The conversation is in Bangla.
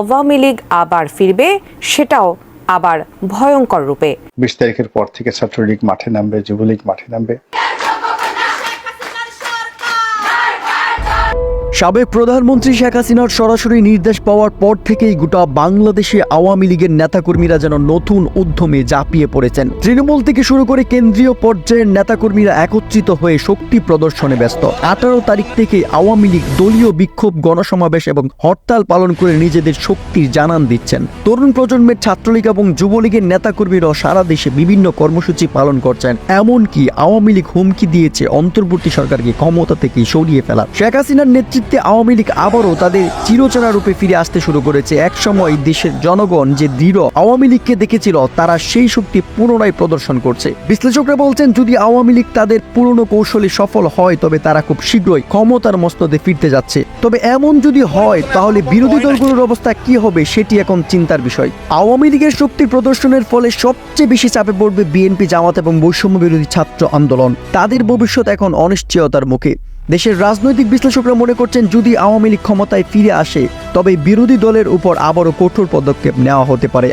আওয়ামী লীগ আবার ফিরবে, সেটাও আবার ভয়ঙ্কর রূপে। বিশ তারিখের পর থেকে ছাত্রলীগ মাঠে নামবে, যুবলীগ মাঠে নামবে। সাবেক প্রধানমন্ত্রী শেখ হাসিনার সরাসরি নির্দেশ পাওয়ার পর থেকেই গোটা বাংলাদেশে আওয়ামী লীগের নেতাকর্মীরা যেন নতুন উদ্যমে ঝাঁপিয়ে পড়েছেন। তৃণমূল থেকে শুরু করে কেন্দ্রীয় পর্যায়ের নেতাকর্মীরা একত্রিত হয়ে শক্তি প্রদর্শনে ব্যস্ত। আঠারো তারিখ থেকে আওয়ামী লীগ দলীয় বিক্ষোভ, গণসমাবেশ এবং হরতাল পালন করে নিজেদের শক্তির জানান দিচ্ছেন। তরুণ প্রজন্মের ছাত্রলীগ এবং যুবলীগের নেতাকর্মীরাও সারা দেশে বিভিন্ন কর্মসূচি পালন করছেন। এমনকি আওয়ামী লীগ হুমকি দিয়েছে অন্তর্বর্তী সরকারকে ক্ষমতা থেকে সরিয়ে ফেলা শেখ হাসিনার নেতৃত্বে আওয়ামী লীগ আবারও তাদের চিরচেনা রূপে ফিরে আসতে শুরু করেছে। একসময় দেশের জনগণ যে দৃঢ় আওয়ামী লীগকে দেখেছিল, তারা সেই শক্তি পুনরায় প্রদর্শন করছে। বিশ্লেষকরা বলছেন, যদি আওয়ামী লীগ তাদের পুরনো কৌশলে সফল হয়, তবে তারা খুব শীঘ্রই ক্ষমতার মস্তদে ফিরতে যাচ্ছে। তবে এমন যদি হয়, তাহলে বিরোধী দলগুলোর অবস্থা কি হবে, সেটি এখন চিন্তার বিষয়। আওয়ামী লীগের শক্তি প্রদর্শনের ফলে সবচেয়ে বেশি চাপে পড়বে বিএনপি জামাত এবং বৈষম্য বিরোধী ছাত্র আন্দোলন। তাদের ভবিষ্যৎ এখন অনিশ্চয়তার মুখে। দেশের রাজনৈতিক বিশ্লেষকরা মনে করছেন যদি আওয়ামী লীগ ক্ষমতায় ফিরে আসে, তবে বিরোধী দলের উপর আবারও কঠোর পদক্ষেপ নেওয়া হতে পারে।